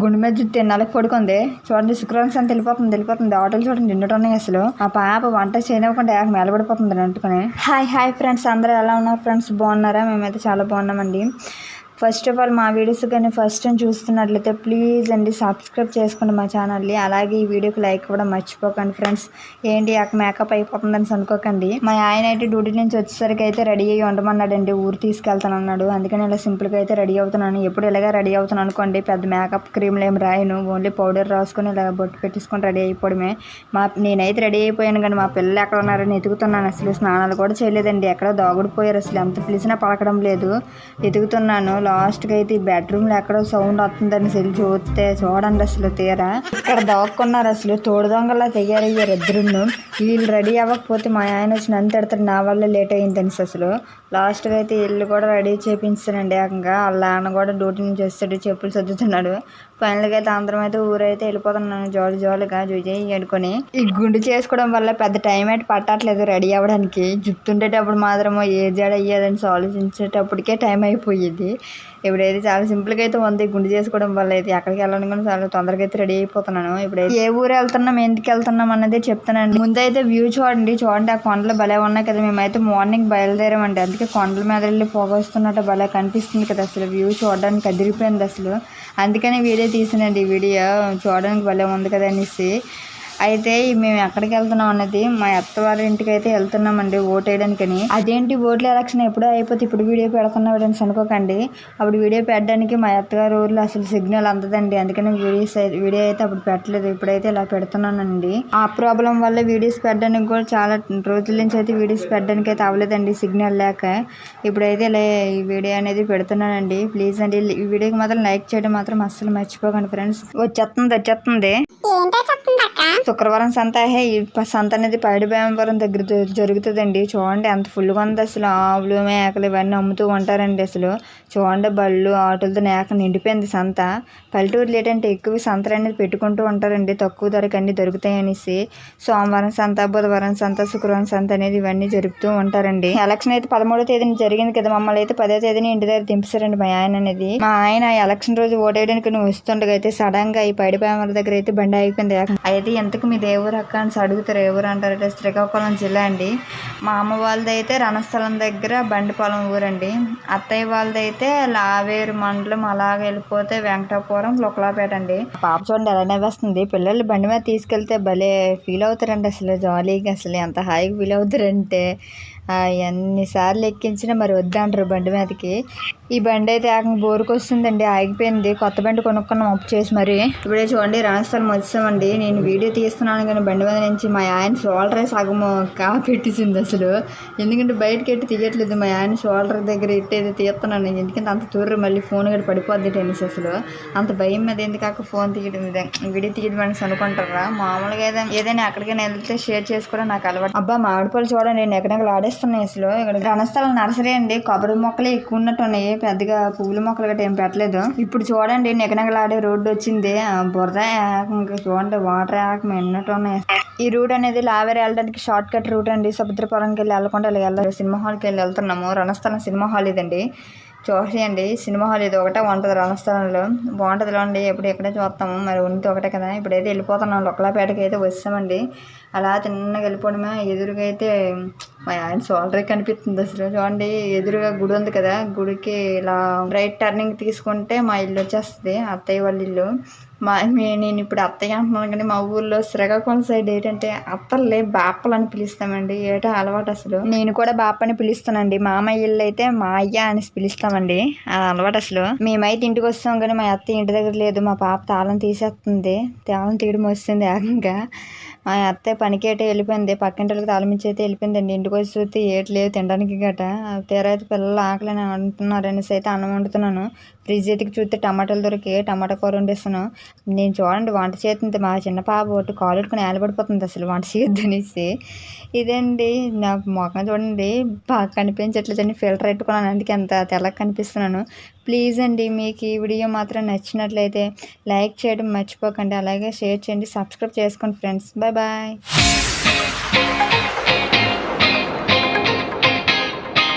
గుండె మీద జుట్టు నెలకు పడుకుంది? చూడండి శుక్రవారం సంత వెళ్ళిపోతుంది వెళ్ళిపోతుంది. ఆటోలు చూడండి నిండుట ఉన్నాయి అసలు. ఆ పాప వంట చేయనివ్వకుండా ఏక మేలబడిపోతుంది అంటుకుని హాయ్ హాయ్ ఫ్రెండ్స్ అందరూ ఎలా ఉన్నారు ఫ్రెండ్స్? బాగున్నారా? మేమైతే చాలా బాగున్నామండి. ఫస్ట్ ఆఫ్ ఆల్ మా వీడియోస్ కానీ ఫస్ట్ టైం చూస్తున్నట్లయితే ప్లీజ్ అండి సబ్స్క్రైబ్ చేసుకోండి మా ఛానల్ని. అలాగే ఈ వీడియోకి లైక్ కూడా మర్చిపోకండి ఫ్రెండ్స్. ఏంటి అక్కడ మేకప్ అయిపోతుందని అనుకోకండి. మా ఆయన అయితే డ్యూటీ నుంచి వచ్చేసరికి అయితే రెడీ అయ్యి ఉండమన్నాడండి. ఊరు తీసుకెళ్తాను అన్నాడు. అందుకని ఇలా సింపుల్గా అయితే రెడీ అవుతున్నాను. ఎప్పుడు ఇలాగే రెడీ అవుతాను అనుకోండి. పెద్ద మేకప్ క్రీమ్లు ఏం రాయను. ఓన్లీ పౌడర్ రాసుకొని ఇలా బొట్టు పెట్టేసుకొని రెడీ అయిపోవడమే. మా నేనైతే రెడీ అయిపోయాను కానీ మా పిల్లలు ఎక్కడ ఉన్నారని ఎదుగుతున్నాను అసలు స్నానాలు కూడా చేయలేదండి. ఎక్కడ దాగుడిపోయారు. అసలు ఎంత పిలిచినా పలకడం లేదు. ఎతుకుతున్నాను. లాస్ట్కి అయితే ఈ బెడ్రూమ్లో ఎక్కడో సౌండ్ వస్తుందని సెల్ చూస్తే చూడండి అసలు తీరా. ఇక్కడ దాక్కున్నారు అసలు. తోడు దొంగలా తయారయ్యారు ఇద్దరును. వీళ్ళు రెడీ అవ్వకపోతే మా ఆయన వచ్చి నన్ను తిడతాడు. నా వల్ల లేట్ అయిందని అసలు. లాస్ట్గా అయితే ఇల్లు కూడా రెడీ చేపించానండి ఏకంగా. వాళ్ళ ఆయన కూడా డ్యూటీ నుంచి వస్తాడు చెప్పులు సర్దుతున్నాడు. ఫైనల్గా అయితే అందరం అయితే ఊరైతే వెళ్ళిపోతున్నాను జాలి జాలిగా జుజయ్ అనుకొని ఈ గుండు చేసుకోవడం వల్ల పెద్ద టైం అయితే పట్టట్లేదు రెడీ అవ్వడానికి. జుట్టుండేటప్పుడు మాత్రమో ఏ జడ అయ్యేదని ఆలోచించేటప్పటికే టైం అయిపోయేది. ఇప్పుడైతే చాలా సింపుల్గా అయితే ఉంది. గుండు చేసుకోవడం వల్ల అయితే ఎక్కడికి వెళ్ళడం కూడా చాలా తొందరగా అయితే రెడీ అయిపోతున్నాను. ఇప్పుడైతే ఏ ఊరు వెళ్తున్నాం ఎందుకు వెళ్తున్నాం అన్నది చెప్తానండి. ముందైతే వ్యూ చూడండి. చూడండి ఆ కొండలు భలే ఉన్నాయి కదా. మేమైతే మార్నింగ్ బయలుదేరామండి. అందుకే కొండల మీద వెళ్ళి పోగొస్తున్నట్టు భలే కనిపిస్తుంది కదా అసలు. వ్యూ చూడడానికి అదిరిపోయింది అసలు. అందుకని వీడియో తీసానండి. వీడియో చూడడానికి భలే ఉంది కదా అనేసి. అయితే మేము ఎక్కడికి వెళ్తున్నాం అన్నది మా అత్తవారి ఇంటికి అయితే వెళ్తున్నామండి ఓట్ వేయడానికని అదేంటి ఓట్ల ఎలక్షన్ ఎప్పుడో అయిపోతే ఇప్పుడు వీడియో పెడుతున్నా అని అనుకోకండి అప్పుడు వీడియో పెట్టడానికి మా అత్తగారి ఊర్లో అసలు సిగ్నల్ అందదండి. అందుకని వీడియోస్ వీడియో అయితే అప్పుడు పెట్టలేదు. ఇప్పుడైతే ఇలా పెడుతున్నానండి. ఆ ప్రాబ్లం వల్ల వీడియోస్ పెట్టడానికి కూడా చాలా రోజుల నుంచి అయితే వీడియోస్ పెట్టడానికి అయితే అవ్వలేదండి సిగ్నల్ లేక. ఇప్పుడైతే ఇలా ఈ వీడియో అనేది పెడుతున్నానండి. ప్లీజ్ అండి ఈ వీడియోకి మాత్రం లైక్ చేయడం మాత్రం అస్సలు మర్చిపోకండి ఫ్రెండ్స్. వచ్చేస్తుంది వచ్చేస్తుంది శుక్రవారం సంత హే ఈ సంత అనేది పైడి భీమవరం దగ్గర జరుగుతుందండి. చూడండి ఎంత ఫుల్గా ఉంది అసలు. ఆవులు మేకలు ఇవన్నీ అమ్ముతూ ఉంటారండి అసలు. చూడండి బళ్ళు ఆటోలతో నేక నిండిపోయింది సంత. పల్లెటూరులు ఏంటంటే ఎక్కువ సంతలు అనేది పెట్టుకుంటూ ఉంటారండి. తక్కువ ధరకు అన్ని దొరుకుతాయి అనేసి. సోమవారం సంత బుధవారం సంత శుక్రవారం సంత అనేది ఇవన్నీ జరుపుతూ ఉంటారండి. ఎలక్షన్ అయితే పదమూడో తేదీన జరిగింది కదా. మమ్మల్ని అయితే పదో తేదీని ఇంటి దగ్గర దింపేశారండి మా ఆయన అనేది. మా ఆయన ఎలక్షన్ రోజు ఓటేయడానికి నువ్వు వస్తుండగా అయితే సడన్గా ఈ పైడి భీమవరం దగ్గర అయితే బండి అయిపోయింది. అయితే ఎంతకు మీ దేవురు అక్క అని అడుగుతారు. ఎవరు అంటారంటే శ్రీకాకుళం జిల్లా అండి. మా అమ్మ వాళ్ళది అయితే రణస్థలం దగ్గర బండిపాలెం ఊరండి. అత్తయ్య వాళ్ళది అయితే లావేరు మండలం అలాగ వెళ్ళిపోతే వెంకటాపురం లొకలాపేట అండి. పాప చూడండి ఎలా నవ్వేస్తుంది. పిల్లలు బండి మీద తీసుకెళ్తే భలే ఫీల్ అవుతారండి అసలు. జాలీగా అసలు ఎంత హాయిగా ఫీల్ అవుతారంటే. ఎన్నిసార్లు ఎక్కించినా మరి వద్దంటారు బండి మీదకి. ఈ బండి అయితే ఏకంగా బోరుకు వస్తుందండి ఆగిపోయింది. కొత్త బండి కొనుక్కున్నాం అప్పు చేసి మరి. ఇప్పుడే చూడండి రాజస్థాన్ వచ్చామండి నేను వీడియో తీస్తున్నాను కానీ బండి మీద నుంచి మా ఆయన షోల్డర్ సగం కా పెట్టేసింది అసలు. ఎందుకంటే బయటకి ఎట్టి తీయట్లేదు మా ఆయన షోల్డర్ దగ్గర ఎట్టేది తీస్తున్నాను. ఎందుకంటే అంత తూర్రు మళ్ళీ ఫోన్ కూడా పడిపోద్ది టెన్నిస్ అసలు. అంత భయం మీద ఎందుకు ఫోన్ తీయడం? ఇదే వీడియో తీయడం అనేసి అనుకుంటారా? మామూలుగా ఏదైనా ఏదైనా ఎక్కడికైనా వెళ్తే షేర్ చేసుకోవడం నాకు అలవాటు. అబ్బా మామిడి పళ్ళు చూడండి నేను ఎక్కడెక్కడ ఆడేస్తున్నాయి అసలు ఇక్కడ ఘనస్థలం నర్సరీ అండి. కొబ్బరి మొక్కలు ఎక్కువ ఉన్నట్టు ఉన్నాయి. పెద్దగా పువ్వుల మొక్కలు గట్రా ఏం పెట్టలేదు. ఇప్పుడు చూడండి నిగనగలాడే రోడ్డు వచ్చింది. ఆ బురద ఇంకా చూడండి వాటర్ ఏకం ఎన్నట్టు ఉన్నాయి. ఈ రూట్ అనేది లావేరు వెళ్ళడానికి షార్ట్ కట్ రూట్ అండి. సముద్రపురంకి వెళ్ళి వెళ్ళకుండా ఇలా వెళ్ళాలి. సినిమా హాల్కి వెళ్ళి వెళ్తున్నాము. రణస్థలం సినిమా హాల్ ఇదండి. చూసేయండి. సినిమా హాల్ ఇది ఒకటే ఉంటుంది రణస్థలంలో బాగుంటుంది అండి. ఎప్పుడు ఎక్కడే చూస్తాము. మరి ఉన్నది ఒకటే కదా. ఇప్పుడైతే వెళ్ళిపోతున్నాం. లొక్కలాపేటకి అయితే వస్తామండి అలా తిన్నగా వెళ్ళిపోవడమే ఎదురుగా అయితే మా ఆయన సోల్డర్ కనిపిస్తుంది అసలు. చూడండి ఎదురుగా గుడి ఉంది కదా. గుడికి ఇలా రైట్ టర్నింగ్ తీసుకుంటే మా ఇల్లు వచ్చేస్తుంది. అత్తయ్య వాళ్ళ ఇల్లు. మా మే- నేను ఇప్పుడు అత్తయ్య అంటున్నాను కానీ మా ఊర్లో శ్రీకాకుళం సైడ్ ఏంటంటే అత్తలే బాపలు అని పిలుస్తామండి. ఏటో అలవాటు అసలు. నేను కూడా బాప అని పిలుస్తానండి. మామయ్య ఇల్లు అయితే మా అయ్య అని పిలుస్తాను ఆ అలవాటు అసలు. మేమైతే ఇంటికి వస్తాం కానీ మా అత్త ఇంటి దగ్గర లేదు. మా పాప తాళం తీసేస్తుంది. తాళం తీయడం వస్తుంది ఏకంగా మా అత్త పనికి అయితే వెళ్ళిపోయింది. పక్కింటికి తాళం ఇచ్చి అయితే వెళ్ళిపోయిందండి. ఇంటికి వచ్చి చూస్తే ఏటి తినడానికి గట. తీరైతే అయితే పిల్లలు ఆకలి అని అంటున్నారు అనేసి అయితే అన్నం వండుతున్నాను. ఫ్రిడ్జ్ ఎతికి చూస్తే టమాటాలు దొరికి టమాటా కూర వండిస్తాను. నేను చూడండి వంట చేస్తుంది. మా చిన్న పాప ఒకటి కాలు పెట్టుకుని ఏలబడిపోతుంది అసలు వంట చేయొద్దు అనేసి. ఇదండి. నా మొఖం చూడండి. బాగా కనిపించట్లేదండి. ఫిల్టర్ పెట్టుకున్నాను. అందుకే అంత తెల్ల కనిపిస్తున్నాను. ప్లీజ్ అండి మీకు ఈ వీడియో మాత్రం నచ్చినట్లయితే లైక్ చేయడం మర్చిపోకండి. అలాగే షేర్ చేయండి సబ్స్క్రైబ్ చేసుకోండి ఫ్రెండ్స్. Bye bye.